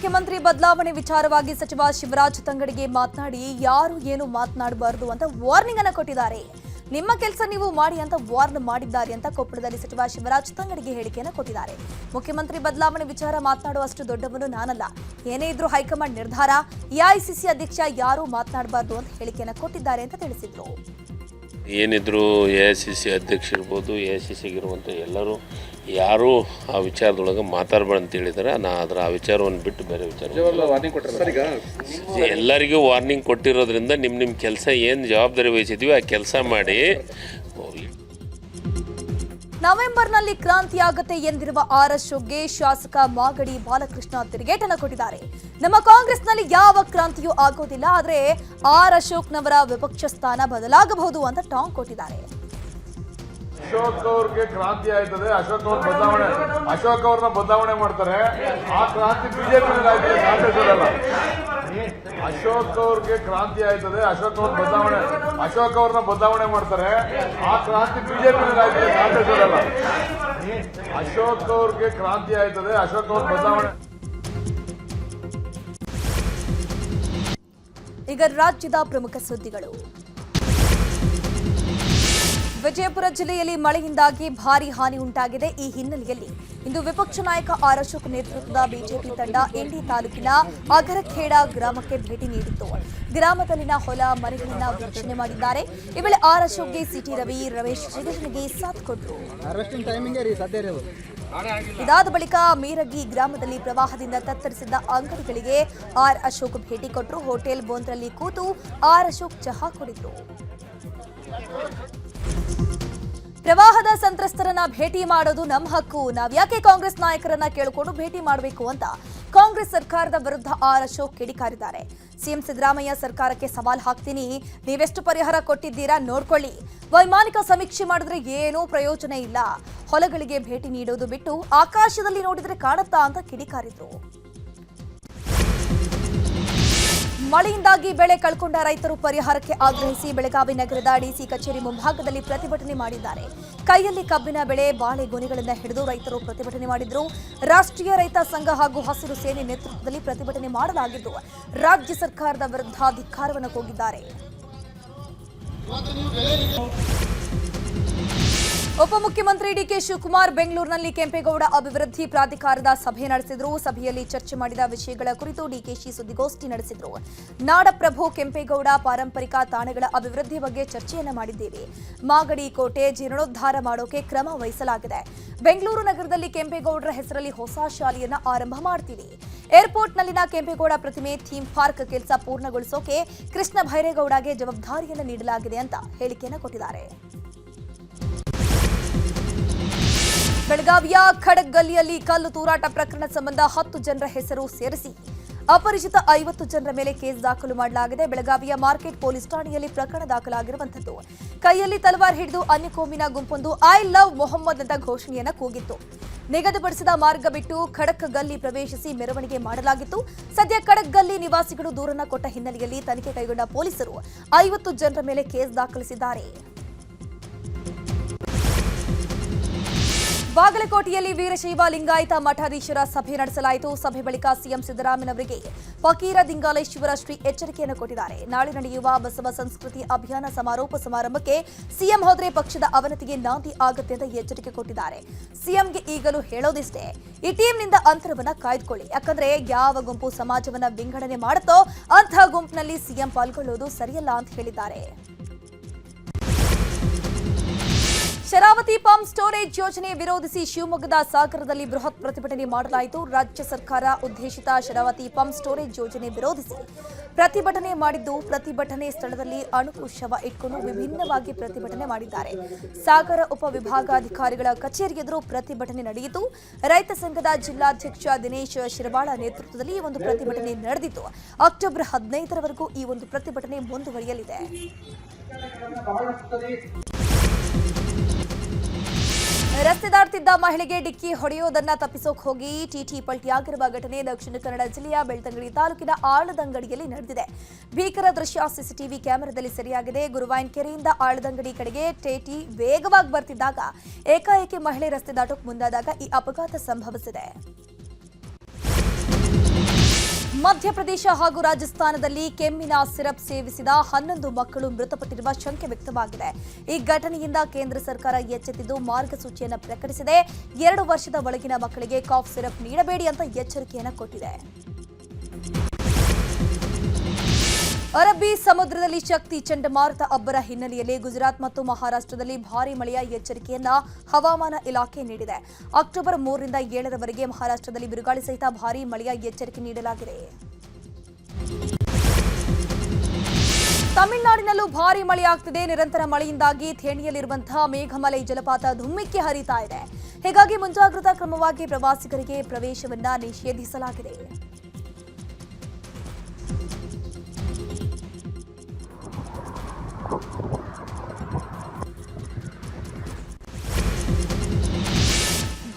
ಮುಖ್ಯಮಂತ್ರಿ ಬದಲಾವಣೆ ವಿಚಾರವಾಗಿ ಸಚಿವ ಶಿವರಾಜ್ ತಂಗಡಿಗೆ ಮಾತನಾಡಿ, ಯಾರು ಏನು ಮಾತನಾಡಬಾರದು ಅಂತ ವಾರ್ನಿಂಗ್ ಅನ್ನು ಕೊಟ್ಟಿದ್ದಾರೆ. ನಿಮ್ಮ ಕೆಲಸ ನೀವು ಮಾಡಿ ಅಂತ ವಾರ್ನ್ ಮಾಡಿದ್ದಾರೆ ಅಂತ ಕೊಪ್ಪಳದಲ್ಲಿ ಸಚಿವ ಶಿವರಾಜ್ ತಂಗಡಿಗೆ ಹೇಳಿಕೆಯನ್ನು ಕೊಟ್ಟಿದ್ದಾರೆ. ಮುಖ್ಯಮಂತ್ರಿ ಬದಲಾವಣೆ ವಿಚಾರ ಮಾತನಾಡುವಷ್ಟು ದೊಡ್ಡವನು ನಾನಲ್ಲ. ಏನೇ ಇದ್ರೂ ಹೈಕಮಾಂಡ್ ನಿರ್ಧಾರ ಎಐಸಿಸಿ ಅಧ್ಯಕ್ಷ ಯಾರು ಮಾತನಾಡಬಾರದು ಅಂತ ಹೇಳಿಕೆಯನ್ನು ಕೊಟ್ಟಿದ್ದಾರೆ ಅಂತ ತಿಳಿಸಿದ್ರು. ಏನಿದ್ರು ಎ ಐ ಸಿ ಸಿ ಅಧ್ಯಕ್ಷ ಇರ್ಬೋದು ಎ ಐ ಸಿ ಸಿಗಿರುವಂಥ ಎಲ್ಲರೂ ಯಾರೂ ಆ ವಿಚಾರದೊಳಗೆ ಮಾತಾಡಬೇಡ ಅಂತ ಹೇಳಿದರೆ. ನಾ ಅದರ ಆ ವಿಚಾರವನ್ನು ಬಿಟ್ಟು ಬೇರೆ ವಿಚಾರ ಸರ್ ಈಗ ಎಲ್ಲರಿಗೂ ವಾರ್ನಿಂಗ್ ಕೊಟ್ಟಿರೋದ್ರಿಂದ ನಿಮ್ಮ ನಿಮ್ಮ ಕೆಲಸ ಏನು ಜವಾಬ್ದಾರಿ ವಹಿಸಿದ್ವಿ ಆ ಕೆಲಸ ಮಾಡಿ ನವೆಂಬರ್ನಲ್ಲಿ ಕ್ರಾಂತಿಯಾಗುತ್ತೆ ಎಂದಿರುವ ಆರ್ ಶೋಗೆ ಶಾಸಕ ಮಾಗಡಿ ಬಾಲಕೃಷ್ಣ ತಿರುಗೇಟನ್ನು ಕೊಟ್ಟಿದ್ದಾರೆ. ನಮ್ಮ ಕಾಂಗ್ರೆಸ್ನಲ್ಲಿ ಯಾವ ಕ್ರಾಂತಿಯೂ ಆಗೋದಿಲ್ಲ, ಆದರೆ ಆರ್ ಅಶೋಕ್ನವರ ವಿಪಕ್ಷ ಸ್ಥಾನ ಬದಲಾಗಬಹುದು ಅಂತ ಟಾಂಗ್ ಕೊಟ್ಟಿದ್ದಾರೆ. ಅಶೋಕ್ ಅವ್ರಿಗೆ ಕ್ರಾಂತಿ ಆಯ್ತದೆ, ಅಶೋಕ್ ಅವ್ರ ಬದಲಾವಣೆ ಅಶೋಕ್ ಅವ್ರನ್ನ ಬದಲಾವಣೆ ಮಾಡ್ತಾರೆ. ಆ ಕ್ರಾಂತಿ ಬಿಜೆಪಿ ಅಶೋಕ್ ಅವ್ರಿಗೆ ಕ್ರಾಂತಿ ಆಯ್ತದೆ. ಅಶೋಕ್ ಅವ್ರ ಬದಲಾವಣೆ ಅಶೋಕ್ ಅವ್ರನ್ನ ಬದಲಾವಣೆ ಮಾಡ್ತಾರೆ. ಆ ಕ್ರಾಂತಿ ಬಿಜೆಪಿ ಅಶೋಕ್ ಅವ್ರಿಗೆ ಕ್ರಾಂತಿ ಆಯ್ತದೆ, ಅಶೋಕ್ ಅವ್ರ ಬದಲಾವಣೆ ಈಗ ರಾಜ್ಯದ ಪ್ರಮುಖ ಸುದ್ದಿಗಳು. ವಿಜಯಪುರ ಜಿಲ್ಲೆಯಲ್ಲಿ ಮಳೆಯಿಂದಾಗಿ ಭಾರಿ ಹಾನಿ ಉಂಟಾಗಿದೆ. ಈ ಹಿನ್ನೆಲೆಯಲ್ಲಿ ಇಂದು ವಿಪಕ್ಷ ನಾಯಕ ಆರ್ ಅಶೋಕ್ ನೇತೃತ್ವದ ಬಿಜೆಪಿ ತಂಡ ಎಂಡಿ ತಾಲೂಕಿನ ಅಗರಖೇಡ ಗ್ರಾಮಕ್ಕೆ ಭೇಟಿ ನೀಡಿತ್ತು. ಗ್ರಾಮದಲ್ಲಿನ ಹೊಲ ಮನೆಗಳನ್ನ ವೀಕ್ಷಣೆ ಮಾಡಿದ್ದಾರೆ. ಈ ವೇಳೆ ಆರ್ ಅಶೋಕ್ಗೆ ಸಿಟಿ ರವಿ ರಮೇಶ್ ಜಗಜನಿಗೆ ಸಾಥ್ ಕೊಟ್ಟರು ಇದಾದ ಬಳಿಕ ಮೀರಗಿ ಗ್ರಾಮದಲ್ಲಿ ಪ್ರವಾಹದಿಂದ ತತ್ತರಿಸಿದ್ದ ಅಂಗಡಿಗಳಿಗೆ ಆರ್ ಅಶೋಕ್ ಭೇಟಿ ಕೊಟ್ಟರು ಹೋಟೆಲ್ ಬೋಂದ್ರಲ್ಲಿ ಕೂತು ಆರ್ ಅಶೋಕ್ ಚಹಾ ಕುಡಿದ್ರು. ಪ್ರವಾಹದ ಸಂತ್ರಸ್ತರನ್ನ ಭೇಟಿ ಮಾಡೋದು ನಮ್ಮ ಹಕ್ಕು. ನಾವ್ಯಾಕೆ ಕಾಂಗ್ರೆಸ್ ನಾಯಕರನ್ನ ಕೇಳಿಕೊಂಡು ಭೇಟಿ ಮಾಡಬೇಕು ಅಂತ ಕಾಂಗ್ರೆಸ್ ಸರ್ಕಾರದ ವಿರುದ್ಧ ಆರ್ ಅಶೋಕ್ ಕಿಡಿಕಾರಿದ್ದಾರೆ. ಸಿಎಂ ಸಿದ್ದರಾಮಯ್ಯ ಸರ್ಕಾರಕ್ಕೆ ಸವಾಲ್ ಹಾಕ್ತೀನಿ. ನೀವೆಷ್ಟು ಪರಿಹಾರ ಕೊಟ್ಟಿದ್ದೀರಾ ನೋಡ್ಕೊಳ್ಳಿ. ವೈಮಾನಿಕ ಸಮೀಕ್ಷೆ ಮಾಡಿದ್ರೆ ಏನೂ ಪ್ರಯೋಜನ ಇಲ್ಲ. ಹೊಲಗಳಿಗೆ ಭೇಟಿ ನೀಡೋದು ಬಿಟ್ಟು ಆಕಾಶದಲ್ಲಿ ನೋಡಿದ್ರೆ ಕಾಣುತ್ತಾ ಅಂತ ಕಿಡಿಕಾರಿದ್ರು. ಮಳೆಯಿಂದಾಗಿ ಬೆಳೆ ಕಳ್ಕೊಂಡ ರೈತರು ಪರಿಹಾರಕ್ಕೆ ಆಗ್ರಹಿಸಿ ಬೆಳಗಾವಿ ನಗರದ ಡಿಸಿ ಕಚೇರಿ ಮುಂಭಾಗದಲ್ಲಿ ಪ್ರತಿಭಟನೆ ಮಾಡಿದ್ದಾರೆ. ಕೈಯಲ್ಲಿ ಕಬ್ಬಿನ ಬೆಳೆ, ಬಾಳೆ ಗೊನೆಗಳಿಂದ ಹಿಡಿದು ರೈತರು ಪ್ರತಿಭಟನೆ ಮಾಡಿದ್ರು. ರಾಷ್ಟ್ರೀಯ ರೈತ ಸಂಘ ಹಾಗೂ ಹಸಿರು ಸೇನೆ ನೇತೃತ್ವದಲ್ಲಿ ಪ್ರತಿಭಟನೆ ಮಾಡಲಾಗಿದ್ದು, ರಾಜ್ಯ ಸರ್ಕಾರದ ವಿರುದ್ಧ ಧಿಕ್ಕಾರವನ್ನು ಕೂಗಿದ್ದಾರೆ. ಉಪಮುಖ್ಯಮಂತ್ರಿ ಡಿಕೆ ಶಿವಕುಮಾರ್ ಬೆಂಗಳೂರಿನಲ್ಲಿ ಕೆಂಪೇಗೌಡ ಅಭಿವೃದ್ಧಿ ಪ್ರಾಧಿಕಾರದ ಸಭೆ ನಡೆಸಿದರು. ಸಭೆಯಲ್ಲಿ ಚರ್ಚೆ ಮಾಡಿದ ವಿಷಯಗಳ ಕುರಿತು ಡಿಕೆಶಿ ಸುದ್ದಿಗೋಷ್ಠಿ ನಡೆಸಿದರು. ನಾಡಪ್ರಭು ಕೆಂಪೇಗೌಡ ಪಾರಂಪರಿಕ ತಾಣಗಳ ಅಭಿವೃದ್ಧಿ ಬಗ್ಗೆ ಚರ್ಚೆಯನ್ನ ಮಾಡಿದ್ದೇವೆ. ಮಾಗಡಿ ಕೋಟೆ ಜೀರ್ಣೋದ್ಧಾರ ಮಾಡೋಕೆ ಕ್ರಮ ವಹಿಸಲಾಗಿದೆ. ಬೆಂಗಳೂರು ನಗರದಲ್ಲಿ ಕೆಂಪೇಗೌಡರ ಹೆಸರಲ್ಲಿ ಹೊಸ ಶಾಲೆಯನ್ನ ಆರಂಭ ಮಾಡ್ತೀವಿ. ಏರ್ಪೋರ್ಟ್ನಲ್ಲಿನ ಕೆಂಪೇಗೌಡ ಪ್ರತಿಮೆ ಥೀಮ್ ಪಾರ್ಕ್ ಕೆಲಸ ಪೂರ್ಣಗೊಳಿಸೋಕೆ ಕೃಷ್ಣ ಭೈರೇಗೌಡಗೆ ಜವಾಬ್ದಾರಿಯನ್ನು ನೀಡಲಾಗಿದೆ ಅಂತ ಹೇಳಿಕೆಯನ್ನು ಕೊಟ್ಟಿದ್ದಾರೆ. ಬೆಳಗಾವಿಯ ಖಡಕ್ ಗಲ್ಲಿಯಲ್ಲಿ ಕಲ್ಲು ತೂರಾಟ ಪ್ರಕರಣ ಸಂಬಂಧ ಹತ್ತು ಜನರ ಹೆಸರು ಸೇರಿಸಿ ಅಪರಿಚಿತ ಐವತ್ತು ಜನರ ಮೇಲೆ ಕೇಸ್ ದಾಖಲು ಮಾಡಲಾಗಿದೆ. ಬೆಳಗಾವಿಯ ಮಾರ್ಕೆಟ್ ಪೊಲೀಸ್ ಠಾಣೆಯಲ್ಲಿ ಪ್ರಕರಣ ದಾಖಲಾಗಿರುವಂತದ್ದು ಕೈಯಲ್ಲಿ ತಲವಾರ್ ಹಿಡಿದು ಅನ್ಯ ಕೋಮಿನ ಗುಂಪೊಂದು ಐ ಲವ್ ಮೊಹಮ್ಮದ್ ಅಂತ ಘೋಷಣೆಯನ್ನ ಕೂಗಿತ್ತು. ನಿಗದಿಪಡಿಸಿದ ಮಾರ್ಗ ಬಿಟ್ಟು ಖಡಕ್ ಗಲ್ಲಿ ಪ್ರವೇಶಿಸಿ ಮೆರವಣಿಗೆ ಮಾಡಲಾಗಿತ್ತು. ಸದ್ಯ ಖಡಕ್ ಗಲ್ಲಿ ನಿವಾಸಿಗಳು ದೂರನ್ನ ಕೊಟ್ಟ ಹಿನ್ನೆಲೆಯಲ್ಲಿ ತನಿಖೆ ಕೈಗೊಂಡ ಪೊಲೀಸರು ಐವತ್ತು ಜನರ ಮೇಲೆ ಕೇಸ್ ದಾಖಲಿಸಿದ್ದಾರೆ. ಬಾಗಲಕೋಟೆಯಲ್ಲಿ ವೀರಶೈವ ಲಿಂಗಾಯತ ಮಠಾಧೀಶರ ಸಭೆ ನಡೆಸಲಾಯಿತು. ಸಭೆ ಬಳಿಕ ಸಿಎಂ ಸಿದ್ದರಾಮಯ್ಯನವರಿಗೆ ಫಕೀರ ದಿಂಗಾಲೇಶ್ವರ ಶ್ರೀ ಎಚ್ಚರಿಕೆಯನ್ನು ಕೊಟ್ಟಿದ್ದಾರೆ. ನಾಳೆ ನಡೆಯುವ ಬಸವ ಸಂಸ್ಕೃತಿ ಅಭಿಯಾನ ಸಮಾರೋಪ ಸಮಾರಂಭಕ್ಕೆ ಸಿಎಂ ಹೋದ್ರೆ ಪಕ್ಷದ ಅವನತಿಗೆ ನಾಂದಿ ಆಗುತ್ತೆ ಅಂತ ಎಚ್ಚರಿಕೆ ಕೊಟ್ಟಿದ್ದಾರೆ. ಸಿಎಂಗೆ ಈಗಲೂ ಹೇಳೋದಿಷ್ಟೇ, ಈ ಅಂತರವನ್ನ ಕಾಯ್ದುಕೊಳ್ಳಿ. ಯಾಕಂದ್ರೆ ಯಾವ ಗುಂಪು ಸಮಾಜವನ್ನ ವಿಂಗಡಣೆ ಮಾಡುತ್ತೋ ಅಂತಹ ಗುಂಪಿನಲ್ಲಿ ಸಿಎಂ ಪಾಲ್ಗೊಳ್ಳುವುದು ಸರಿಯಲ್ಲ ಅಂತ ಹೇಳಿದ್ದಾರೆ. ಶರಾವತಿ ಪಂಪ್ ಸ್ಟೋರೇಜ್ ಯೋಜನೆ ವಿರೋಧಿಸಿ ಶಿವಮೊಗ್ಗದ ಸಾಗರದಲ್ಲಿ ಬೃಹತ್ ಪ್ರತಿಭಟನೆ ಮಾಡಲಾಯಿತು. ರಾಜ್ಯ ಸರ್ಕಾರ ಉದ್ದೇಶಿತ ಶರಾವತಿ ಪಂಪ್ ಸ್ಟೋರೇಜ್ ಯೋಜನೆ ವಿರೋಧಿಸಿ ಪ್ರತಿಭಟನೆ ಮಾಡಿದ್ದು, ಪ್ರತಿಭಟನೆ ಸ್ಥಳದಲ್ಲಿ ಅಣುಕು ಶವ ಇಟ್ಕೊಂಡು ವಿಭಿನ್ನವಾಗಿ ಪ್ರತಿಭಟನೆ ಮಾಡಿದ್ದಾರೆ. ಸಾಗರ ಉಪವಿಭಾಗಾಧಿಕಾರಿಗಳ ಕಚೇರಿ ಎದುರು ಪ್ರತಿಭಟನೆ ನಡೆಯಿತು. ರೈತ ಸಂಘದ ಜಿಲ್ಲಾಧ್ಯಕ್ಷ ದಿನೇಶ್ ಶಿರವಾಳ ನೇತೃತ್ವದಲ್ಲಿ ಈ ಒಂದು ಪ್ರತಿಭಟನೆ ನಡೆದಿತ್ತು. ಅಕ್ಟೋಬರ್ ಹದಿನೈದರವರೆಗೂ ಈ ಒಂದು ಪ್ರತಿಭಟನೆ ಮುಂದುವರಿಯಲಿದೆ. ರಸ್ತೆ ದಾಟ್ತಿದ್ದ ಮಹಿಳೆಗೆ ಡಿಕ್ಕಿ ಹೊಡೆಯೋದನ್ನ ತಪ್ಪಿಸೋಕ್ ಹೋಗಿ ಟಿಟಿ ಪಲ್ಟಿಯಾಗಿರುವ ಘಟನೆ ದಕ್ಷಿಣ ಕನ್ನಡ ಜಿಲ್ಲೆಯ ಬೆಳ್ತಂಗಡಿ ತಾಲೂಕಿನ ಆಳದಂಗಡಿಯಲ್ಲಿ ನಡೆದಿದೆ. ಭೀಕರ ದೃಶ್ಯ ಸಿಸಿಟಿವಿ ಕ್ಯಾಮೆರಾದಲ್ಲಿ ಸೆರೆಯಾಗಿದೆ. ಗುರುವಾಯನ್ ಕೆರೆಯಿಂದ ಆಳದಂಗಡಿ ಕಡೆಗೆ ಟೇಟಿ ವೇಗವಾಗಿ ಬರ್ತಿದ್ದಾಗ ಏಕಾಏಕಿ ಮಹಿಳೆ ರಸ್ತೆ ದಾಟೋಕೆ ಮುಂದಾದಾಗ ಈ ಅಪಘಾತ ಸಂಭವಿಸಿದೆ. ಮಧ್ಯಪ್ರದೇಶ ಹಾಗೂ ರಾಜಸ್ಥಾನದಲ್ಲಿ ಕೆಮ್ಮಿನ ಸಿರಪ್ ಸೇವಿಸಿದ ಹನ್ನೊಂದು ಮಕ್ಕಳು ಮೃತಪಟ್ಟಿರುವ ಶಂಕೆ ವ್ಯಕ್ತವಾಗಿದೆ. ಈ ಘಟನೆಯಿಂದ ಕೇಂದ್ರ ಸರ್ಕಾರ ಎಚ್ಚೆತ್ತಿದ್ದು ಮಾರ್ಗಸೂಚಿಯನ್ನು ಪ್ರಕಟಿಸಿದೆ. ಎರಡು ವರ್ಷದ ಒಳಗಿನ ಮಕ್ಕಳಿಗೆ ಕಾಫ್ ಸಿರಪ್ ನೀಡಬೇಡಿ ಅಂತ ಎಚ್ಚರಿಕೆಯನ್ನು ಕೊಟ್ಟಿದೆ. ಅರಬ್ಬಿ ಸಮುದ್ರದಲ್ಲಿ ಶಕ್ತಿ ಚಂಡಮಾರುತ ಅಬ್ಬರ ಹಿನ್ನೆಲೆಯಲ್ಲಿ ಗುಜರಾತ್ ಮತ್ತು ಮಹಾರಾಷ್ಟ್ರದಲ್ಲಿ ಭಾರಿ ಮಳೆಯ ಎಚ್ಚರಿಕೆಯನ್ನ ಹವಾಮಾನ ಇಲಾಖೆ ನೀಡಿದೆ. ಅಕ್ಟೋಬರ್ ಮೂರರಿಂದ ಏಳರವರೆಗೆ ಮಹಾರಾಷ್ಟ್ರದಲ್ಲಿ ಬಿರುಗಾಳಿ ಸಹಿತ ಭಾರಿ ಮಳೆಯ ಎಚ್ಚರಿಕೆ ನೀಡಲಾಗಿದೆ. ತಮಿಳುನಾಡಿನಲ್ಲೂ ಭಾರಿ ಮಳೆಯಾಗ್ತಿದೆ. ನಿರಂತರ ಮಳೆಯಿಂದಾಗಿ ಥೇಣಿಯಲ್ಲಿರುವಂತಹ ಮೇಘಮಲೈ ಜಲಪಾತ ಧುಮ್ಮಿಕ್ಕಿ ಹರಿತಾ ಇದೆ. ಹೀಗಾಗಿ ಮುಂಜಾಗ್ರತಾ ಕ್ರಮವಾಗಿ ಪ್ರವಾಸಿಗರಿಗೆ ಪ್ರವೇಶವನ್ನ ನಿಷೇಧಿಸಲಾಗಿದೆ.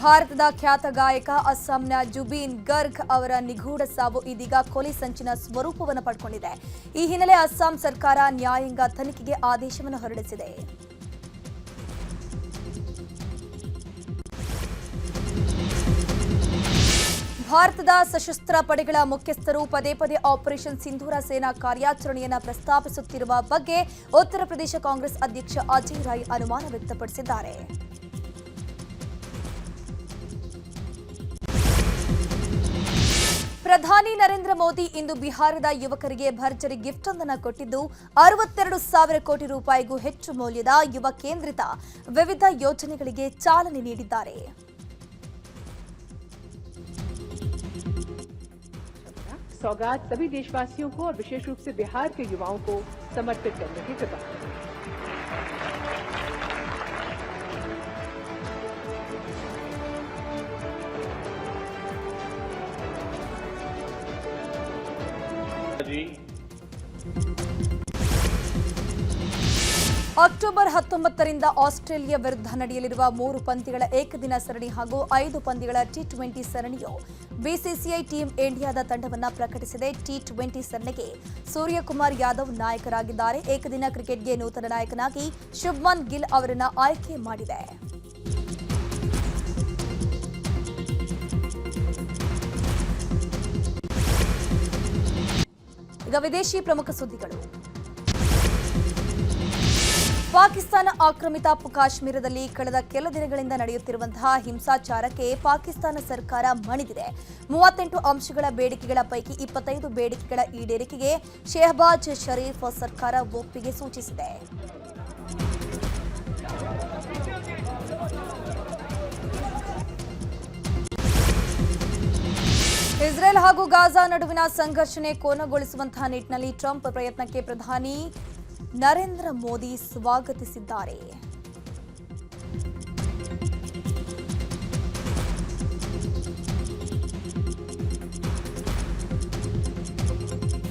ಭಾರತದ ಖ್ಯಾತ ಗಾಯಕ ಅಸ್ಸಾಂನ ಜುಬೀನ್ ಗರ್ಗ್ ಅವರ ನಿಗೂಢ ಸಾವು ಇದೀಗ ಕೊಲೆ ಸಂಚಿನ ಸ್ವರೂಪವನ್ನು ಪಡ್ಕೊಂಡಿದೆ. ಈ ಹಿನ್ನೆಲೆ ಅಸ್ಸಾಂ ಸರ್ಕಾರ ನ್ಯಾಯಾಂಗ ತನಿಖೆಗೆ ಆದೇಶವನ್ನು ಹೊರಡಿಸಿದೆ. ಭಾರತದ ಸಶಸ್ತ್ರ ಪಡೆಗಳ ಮುಖ್ಯಸ್ಥರು ಪದೇ ಪದೇ ಆಪರೇಷನ್ ಸಿಂಧೂರ ಸೇನಾ ಕಾರ್ಯಾಚರಣೆಯನ್ನು ಪ್ರಸ್ತಾಪಿಸುತ್ತಿರುವ ಬಗ್ಗೆ ಉತ್ತರ ಪ್ರದೇಶ ಕಾಂಗ್ರೆಸ್ ಅಧ್ಯಕ್ಷ ಅಜಯ್ ರಾಯ್ ಅನುಮಾನ ವ್ಯಕ್ತಪಡಿಸಿದ್ದಾರೆ. ಪ್ರಧಾನಿ ನರೇಂದ್ರ ಮೋದಿ ಇಂದು ಬಿಹಾರದ ಯುವಕರಿಗೆ ಭರ್ಜರಿ ಗಿಫ್ಟ್ ಒಂದನ್ನು ಕೊಟ್ಟಿದ್ದು ಅರವತ್ತೆರಡು ಸಾವಿರ ಕೋಟಿ ರೂಪಾಯಿಗೂ ಹೆಚ್ಚು ಮೌಲ್ಯದ ಯುವ ಕೇಂದ್ರಿತ ವಿವಿಧ ಯೋಜನೆಗಳಿಗೆ ಚಾಲನೆ ನೀಡಿದ್ದಾರೆ सौगात सभी देशवासियों को और विशेष रूप से बिहार के युवाओं को समर्पित करने की कृपा ಅಕ್ಟೋಬರ್ ಹತ್ತೊಂಬತ್ತರಿಂದ ಆಸ್ಟ್ರೇಲಿಯಾ ವಿರುದ್ಧ ನಡೆಯಲಿರುವ ಮೂರು ಪಂದ್ಯಗಳ ಏಕದಿನ ಸರಣಿ ಹಾಗೂ ಐದು ಪಂದ್ಯಗಳ ಟಿ ಟ್ವೆಂಟಿ ಸರಣಿಯು ಬಿಸಿಸಿಐ ಟೀಂ ಇಂಡಿಯಾದ ತಂಡವನ್ನು ಪ್ರಕಟಿಸಿದೆ. ಟಿ ಟ್ವೆಂಟಿ ಸರಣಿಗೆ ಸೂರ್ಯಕುಮಾರ್ ಯಾದವ್ ನಾಯಕರಾಗಿದ್ದಾರೆ. ಏಕದಿನ ಕ್ರಿಕೆಟ್ಗೆ ನೂತನ ನಾಯಕನಾಗಿ ಶುಭ್ಮನ್ ಗಿಲ್ ಅವರನ್ನು ಆಯ್ಕೆ ಮಾಡಿದೆ. ಈಗ ವಿದೇಶಿ ಪ್ರಮುಖ ಸುದ್ದಿಗಳು. ಪಾಕಿಸ್ತಾನ ಆಕ್ರಮಿತ ಕಾಶ್ಮೀರದಲ್ಲಿ ಕಳೆದ ಕೆಲ ದಿನಗಳಿಂದ ನಡೆಯುತ್ತಿರುವಂತಹ ಹಿಂಸಾಚಾರಕ್ಕೆ ಪಾಕಿಸ್ತಾನ ಸರ್ಕಾರ ಮಣಿದಿದೆ. ಮೂವತ್ತೆಂಟು ಅಂಶಗಳ ಬೇಡಿಕೆಗಳ ಪೈಕಿ ಇಪ್ಪತ್ತೈದು ಬೇಡಿಕೆಗಳ ಈಡೇರಿಕೆಗೆ ಶೆಹಬಾಜ್ ಶರೀಫ್ ಸರ್ಕಾರ ಒಪ್ಪಿಗೆ ಸೂಚಿಸಿದೆ. ಇಸ್ರೇಲ್ ಹಾಗೂ ಗಾಜಾ ನಡುವಿನ ಸಂಘರ್ಷಣೆ ಕೋನಗೊಳಿಸುವಂತಹ ನಿಟ್ಟಿನಲ್ಲಿ ಟ್ರಂಪ್ ಪ್ರಯತ್ನಕ್ಕೆ ಪ್ರಧಾನಿ ನರೇಂದ್ರ ಮೋದಿ ಸ್ವಾಗತಿಸಿದ್ದಾರೆ.